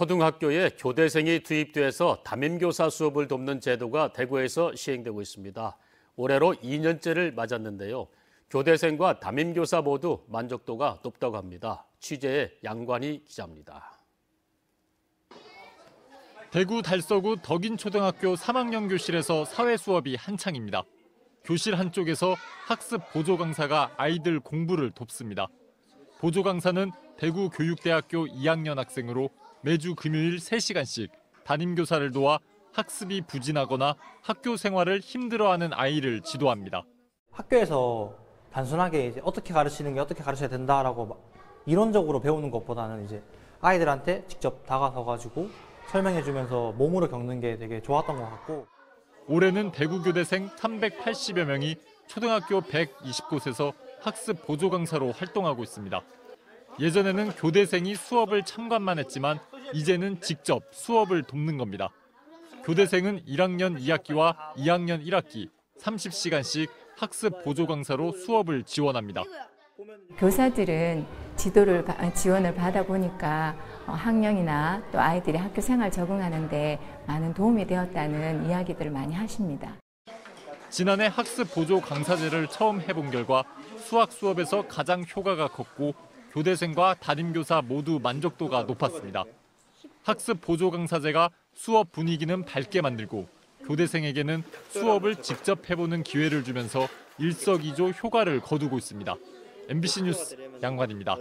초등학교에 교대생이 투입돼서 담임교사 수업을 돕는 제도가 대구에서 시행되고 있습니다. 올해로 2년째를 맞았는데요. 교대생과 담임교사 모두 만족도가 높다고 합니다. 취재의 양관희 기자입니다. 대구 달서구 덕인초등학교 3학년 교실에서 사회 수업이 한창입니다. 교실 한쪽에서 학습 보조 강사가 아이들 공부를 돕습니다. 보조 강사는 대구 교육대학교 2학년 학생으로 매주 금요일 3시간씩 담임 교사를 도와 학습이 부진하거나 학교 생활을 힘들어하는 아이를 지도합니다. 학교에서 단순하게 이제 어떻게 가르치는 게 어떻게 가르쳐야 된다라고 막 이론적으로 배우는 것보다는 이제 아이들한테 직접 다가서 가지고 설명해 주면서 몸으로 겪는 게 되게 좋았던 것 같고 올해는 대구 교대생 380여 명이 초등학교 120곳에서 학습 보조 강사로 활동하고 있습니다. 예전에는 교대생이 수업을 참관만 했지만 이제는 직접 수업을 돕는 겁니다. 교대생은 1학년 2학기와 2학년 1학기 30시간씩 학습 보조 강사로 수업을 지원합니다. 교사들은 지도를 바- 지원을 받아 보니까 어, 학령이나 또 아이들이 학교 생활 적응하는데 많은 도움이 되었다는 이야기들을 많이 하십니다. 지난해 학습 보조 강사제를 처음 해본 결과 수학 수업에서 가장 효과가 컸고 교대생과 담임교사 모두 만족도가 높았습니다. 학습 보조 강사제가 수업 분위기는 밝게 만들고 교대생에게는 수업을 직접 해보는 기회를 주면서 일석이조 효과를 거두고 있습니다. MBC 뉴스 양관입니다.